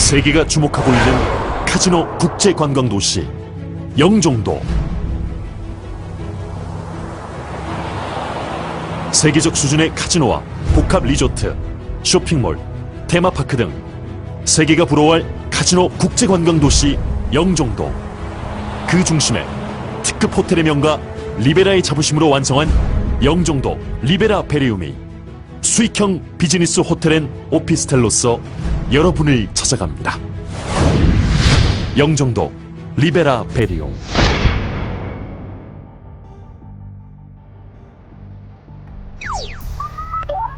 세계가 주목하고 있는 카지노 국제 관광 도시 영종도. 세계적 수준의 카지노와 복합 리조트, 쇼핑몰, 테마파크 등 세계가 부러워할 카지노 국제 관광 도시 영종도. 그 중심에 특급 호텔의 명가 리베라의 자부심으로 완성한 영종도 리베라 베리움이 수익형 비즈니스 호텔 앤 오피스텔로서 여러분을 찾아갑니다. 영종도 리베라 베리움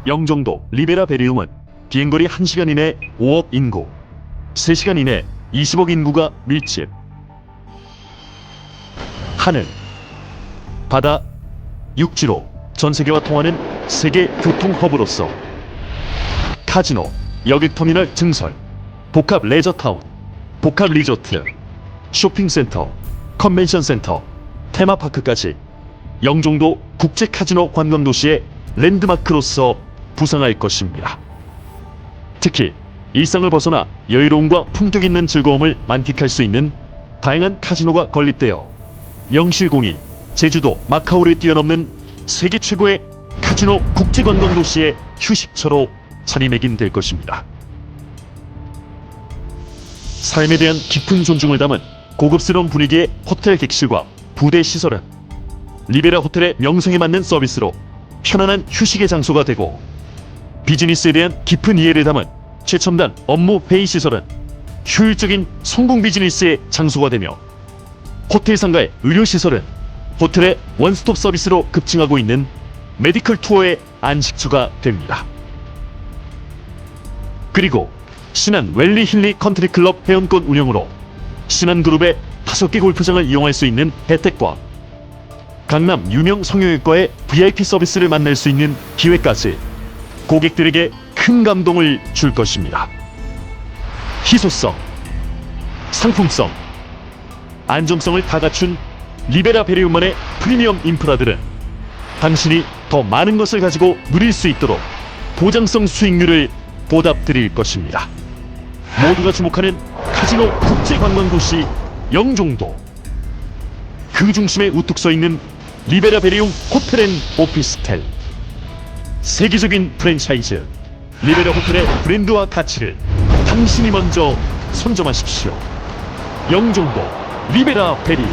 영종도 리베라 베리움은 비행거리 1시간 이내 5억 인구, 3시간 이내 20억 인구가 밀집. 하늘, 바다, 육지로 전 세계와 통하는 세계 교통 허브로서 카지노, 여객터미널 증설, 복합 레저타운, 복합 리조트, 쇼핑센터, 컨벤션센터, 테마파크까지 영종도 국제 카지노 관광 도시의 랜드마크로서 부상할 것입니다. 특히 일상을 벗어나 여유로움과 품격 있는 즐거움을 만끽할 수 있는 다양한 카지노가 건립되어 영실공이 제주도 마카오를 뛰어넘는 세계 최고의 카지노 국제 관광 도시의 휴식처로 자리매김될 것입니다. 삶에 대한 깊은 존중을 담은 고급스러운 분위기의 호텔 객실과 부대 시설은 리베라 호텔의 명성에 맞는 서비스로 편안한 휴식의 장소가 되고 비즈니스에 대한 깊은 이해를 담은 최첨단 업무 회의 시설은 효율적인 성공 비즈니스의 장소가 되며 호텔 상가의 의료 시설은 호텔의 원스톱 서비스로 급증하고 있는 메디컬 투어의 안식처가 됩니다. 그리고 신한 웰리 힐리 컨트리 클럽 회원권 운영으로 신한 그룹의 5개 골프장을 이용할 수 있는 혜택과 강남 유명 성형외과의 VIP 서비스를 만날 수 있는 기회까지 고객들에게 큰 감동을 줄 것입니다. 희소성, 상품성, 안정성을 다 갖춘 리베라 베리움만의 프리미엄 인프라들은 당신이 더 많은 것을 가지고 누릴 수 있도록 보장성 수익률을 보답드릴 것입니다. 모두가 주목하는 카지노 국제관광 도시 영종도. 그 중심에 우뚝 서 있는 리베라 베리움 호텔 앤 오피스텔. 세계적인 프랜차이즈 리베라 호텔의 브랜드와 가치를 당신이 먼저 선점하십시오. 영종도 리베라 베리움